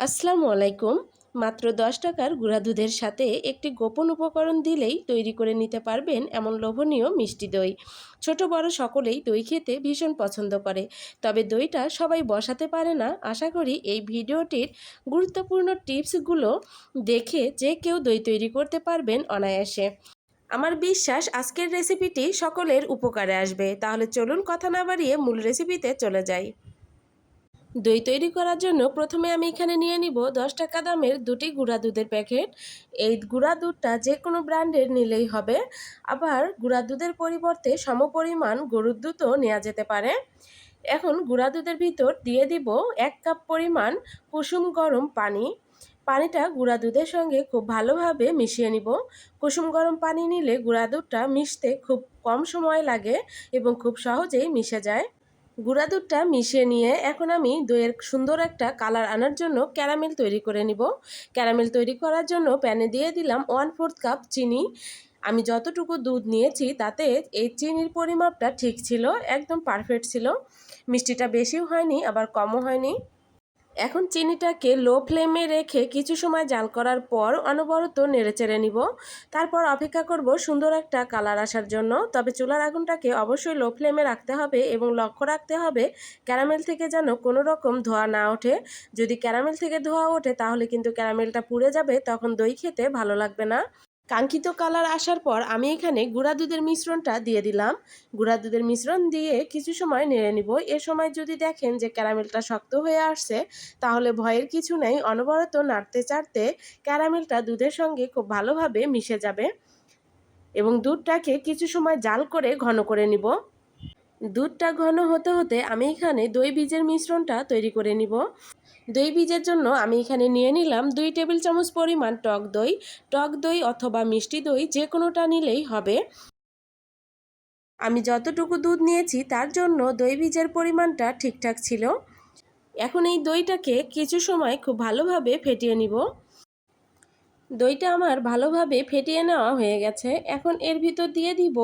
আসসালামু আলাইকুম। মাত্র দশ টাকার গুঁড়া দুধের সাথে একটি গোপন উপকরণ দিলেই তৈরি করে নিতে পারবেন এমন লোভনীয় মিষ্টি দই। ছোট, বড় সকলেই দই খেতে ভীষণ পছন্দ করে। তবে দইটা সবাই বসাতে পারে না। আশা করি এই ভিডিওটির গুরুত্বপূর্ণ টিপসগুলো দেখে যে কেউ দই তৈরি করতে পারবেন অনায়াসে। আমার বিশ্বাস আজকের রেসিপিটি সকলের উপকারে আসবে। তাহলে চলুন কথা না বাড়িয়ে মূল রেসিপিতে চলে যাই। দই তৈরি করার জন্য প্রথমে আমি এখানে নিয়ে নিব দশ টাকা দামের দুটি গুঁড়া দুধের প্যাকেট। এই গুঁড়া দুধটা যে কোনো ব্র্যান্ডের নিলেই হবে। আবার গুঁড়া দুধের পরিবর্তে সমপরিমাণ গরুর দুধও নেওয়া যেতে পারে। এখন গুঁড়া দুধের ভিতর দিয়ে দিব এক কাপ পরিমাণ কুসুম গরম পানি। পানিটা গুঁড়া দুধের সঙ্গে খুব ভালোভাবে মিশিয়ে নিব। কুসুম গরম পানি নিলে গুঁড়া দুধটা মিশতে খুব কম সময় লাগে এবং খুব সহজেই মিশে যায়। গুঁড়া দুধটা মিশিয়ে নিয়ে এখন আমি দইয়ের সুন্দর একটা কালার আনার জন্য ক্যারামেল তৈরি করে নিব। ক্যারামেল তৈরি করার জন্য প্যানে দিয়ে দিলাম ওয়ান ফোর্থ কাপ চিনি। আমি যতটুকু দুধ নিয়েছি তাতে এই চিনির পরিমাপটা ঠিক ছিল, একদম পারফেক্ট ছিল। মিষ্টিটা বেশিও হয়নি, আবার কমও হয়নি। এখন চিনিটাকে লো ফ্লেমে রেখে কিছু সময় জাল করার পর অনবরত নেড়ে চেড়ে নিব। তারপর অপেক্ষা করব সুন্দর একটা কালার আসার জন্য। তবে চুলার আগুনটাকে অবশ্যই লো ফ্লেমে রাখতে হবে এবং লক্ষ্য রাখতে হবে ক্যারামেল থেকে যেন কোনো রকম ধোয়া না ওঠে। যদি ক্যারামেল থেকে ধোয়া ওঠে তাহলে কিন্তু ক্যারামেলটা পুড়ে যাবে, তখন দই খেতে ভালো লাগবে না। কাঙ্ক্ষিত কালার আসার পর আমি এখানে গুঁড়া দুধের মিশ্রণটা দিয়ে দিলাম। গুঁড়া দুধের মিশ্রণ দিয়ে কিছু সময় নেড়ে নিব। এ সময় যদি দেখেন যে ক্যারামেলটা শক্ত হয়ে আসছে, তাহলে ভয়ের কিছু নেই। অনবরত নাড়তে চাড়তে ক্যারামেলটা দুধের সঙ্গে খুব ভালোভাবে মিশে যাবে এবং দুধটাকে কিছু সময় জাল করে ঘন করে নিব। দুধটা ঘন হতে হতে আমি এখানে দই বীজের মিশ্রণটা তৈরি করে নিব। দই বীজের জন্য আমি এখানে নিয়ে নিলাম দুই টেবিল চামচ পরিমাণ টক দই টক দই অথবা মিষ্টি দই যে কোনোটা নিলেই হবে। আমি যতটুকু দুধ নিয়েছি তার জন্য দই বীজের পরিমাণটা ঠিকঠাক ছিল। এখন এই দইটাকে কিছু সময় খুব ভালোভাবে ফেটিয়ে নিব। দইটা আমার ভালোভাবে ফেটিয়ে নেওয়া হয়ে গেছে। এখন এর ভিতর দিয়ে দিব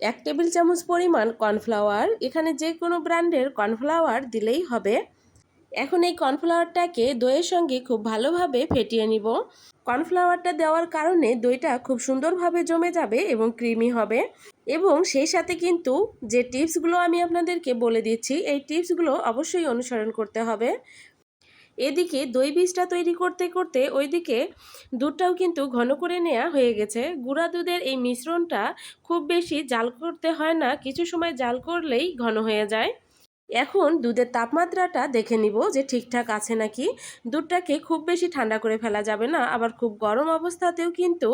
এক টেবিল চামচ পরিমাণ কর্নফ্লাওয়ার। এখানে যে কোনো ব্র্যান্ডের কর্নফ্লাওয়ার দিলেই হবে। এখন এই কর্নফ্লাওয়ারটাকে দইয়ের সঙ্গে খুব ভালোভাবে ফেটিয়ে নিব। কর্নফ্লাওয়ারটা দেওয়ার কারণে দইটা খুব সুন্দরভাবে জমে যাবে এবং ক্রিমি হবে। এবং সেই সাথে কিন্তু যে টিপসগুলো আমি আপনাদেরকে বলে দিচ্ছি, এই টিপসগুলো অবশ্যই অনুসরণ করতে হবে। এদিকে দই বীজটা তৈরি করতে করতে ওইদিকে দুধটাও কিন্তু ঘন করে নেওয়া হয়ে গেছে। গুঁড়া দুধের এই মিশ্রণটা খুব বেশি জাল করতে হয় না, কিছু সময় জাল করলেই ঘন হয়ে যায়। এখন দুধের তাপমাত্রাটা দেখে নিব যে ঠিকঠাক আছে নাকি। দুধটাকে খুব বেশি ঠান্ডা করে ফেলা যাবে না, আবার খুব গরম অবস্থাতেও কিন্তু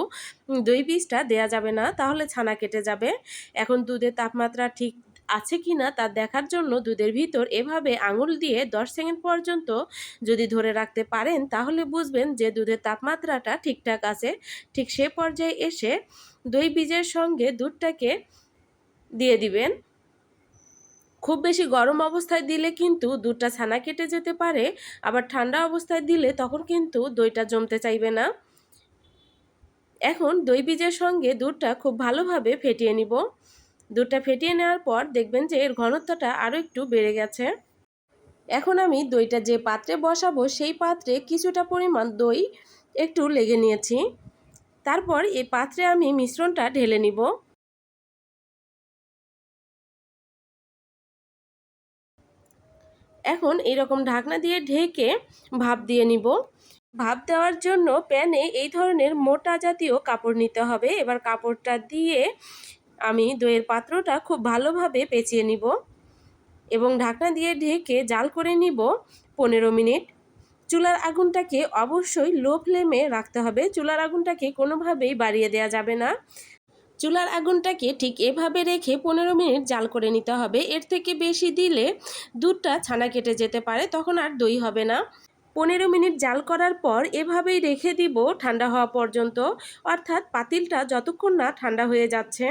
দই বীজটা দেয়া যাবে না, তাহলে ছানা কেটে যাবে। এখন দুধের তাপমাত্রা ঠিক আছে কি না তা দেখার জন্য দুধের ভিতর এভাবে আঙুল দিয়ে 10 সেকেন্ড পর্যন্ত যদি ধরে রাখতে পারেন, তাহলে বুঝবেন যে দুধের তাপমাত্রাটা ঠিকঠাক আছে। ঠিক সে পর্যায়ে এসে দই বীজের সঙ্গে দুধটাকে দিয়ে দিবেন। খুব বেশি গরম অবস্থায় দিলে কিন্তু দুধটা ছানা কেটে যেতে পারে, আবার ঠান্ডা অবস্থায় দিলে তখন কিন্তু দইটা জমতে চাইবে না। এখন দই বীজের সঙ্গে দুধটা খুব ভালোভাবে ফেটিয়ে নিব। দুধটা ফেটিয়ে নেওয়ার পর দেখবেন যে এর ঘনত্বটা আরও একটু বেড়ে গেছে। এখন আমি দইটা যে পাত্রে বসাবো সেই পাত্রে কিছুটা পরিমাণ দই একটু লেগে নিয়েছি। তারপর এই পাত্রে আমি মিশ্রণটা ঢেলে নিব। এখন এরকম ঢাকনা দিয়ে ঢেকে ভাপ দিয়ে নিব। ভাপ দেওয়ার জন্য প্যানে এই ধরনের মোটা জাতীয় কাপড় নিতে হবে। এবার কাপড়টা দিয়ে আমি দইয়ের পাত্রটা খুব ভালোভাবে পেঁচিয়ে নিব এবং ঢাকনা দিয়ে ঢেকে জাল করে নিব পনেরো মিনিট। চুলার আগুনটাকে অবশ্যই লো ফ্লেমে রাখতে হবে। চুলার আগুনটাকে কোনোভাবেই বাড়িয়ে দেওয়া যাবে না। চুলার আগুনটাকে ঠিক এভাবে রেখে পনেরো মিনিট জাল করে নিতে হবে। এর থেকে বেশি দিলে দুধটা ছানা কেটে যেতে পারে, তখন আর দই হবে না। পনেরো মিনিট জাল করার পর এভাবেই রেখে দিব ঠান্ডা হওয়া পর্যন্ত। অর্থাৎ পাতিলটা যতক্ষণ না ঠান্ডা হয়ে যাচ্ছে,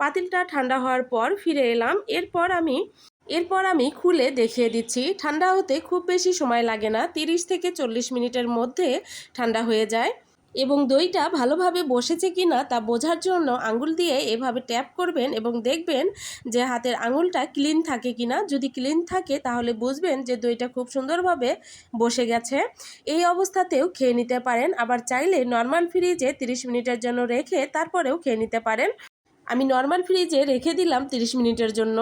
পাতিলটা ঠান্ডা হওয়ার পর ফিরে এলাম। এরপর আমি এরপর আমি খুলে দেখিয়ে দিচ্ছি। ঠান্ডা হতে খুব বেশি সময় লাগে না, তিরিশ থেকে চল্লিশ মিনিটের মধ্যে ঠান্ডা হয়ে যায়। এবং দইটা ভালোভাবে বসেছে কি না তা বোঝার জন্য আঙুল দিয়ে এভাবে ট্যাপ করবেন এবং দেখবেন যে হাতের আঙুলটা ক্লিন থাকে কি না। যদি ক্লিন থাকে তাহলে বুঝবেন যে দইটা খুব সুন্দরভাবে বসে গেছে। এই অবস্থাতেও খেয়ে নিতে পারেন। আবার চাইলে নর্মাল ফ্রিজে 30 মিনিটের জন্য রেখে তারপরেও খেয়ে নিতে পারেন। আমি নর্মাল ফ্রিজে রেখে দিলাম 30 মিনিটের জন্য।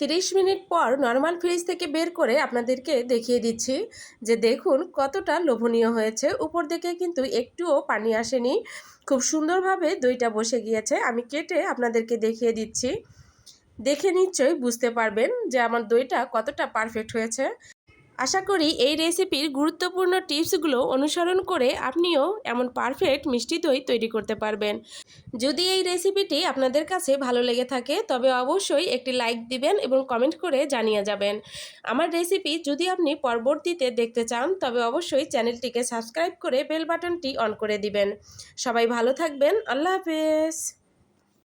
30 মিনিট পর নর্মাল ফ্রিজ থেকে বের করে আপনাদেরকে দেখিয়ে দিচ্ছি যে দেখুন কতটা লোভনীয় হয়েছে। উপর দিকে কিন্তু একটুও পানি আসেনি। খুব সুন্দরভাবে দইটা বসে গিয়েছে। আমি কেটে আপনাদেরকে দেখিয়ে দিচ্ছি। দেখে নিশ্চয়ই বুঝতে পারবেন যে আমার দইটা কতটা পারফেক্ট হয়েছে। আশা করি এই রেসিপির গুরুত্বপূর্ণ টিপসগুলো অনুসরণ করে আপনিও এমন পারফেক্ট মিষ্টি দই তৈরি করতে পারবেন। যদি এই রেসিপিটি আপনাদের কাছে ভালো লেগে থাকে, তবে অবশ্যই একটি লাইক দিবেন এবং কমেন্ট করে জানিয়ে যাবেন। আমার রেসিপি যদি আপনি পরবর্তীতে দেখতে চান, তবে অবশ্যই চ্যানেলটিকে সাবস্ক্রাইব করে বেল বাটনটি অন করে দিবেন। সবাই ভালো থাকবেন, আল্লাহ হাফেজ।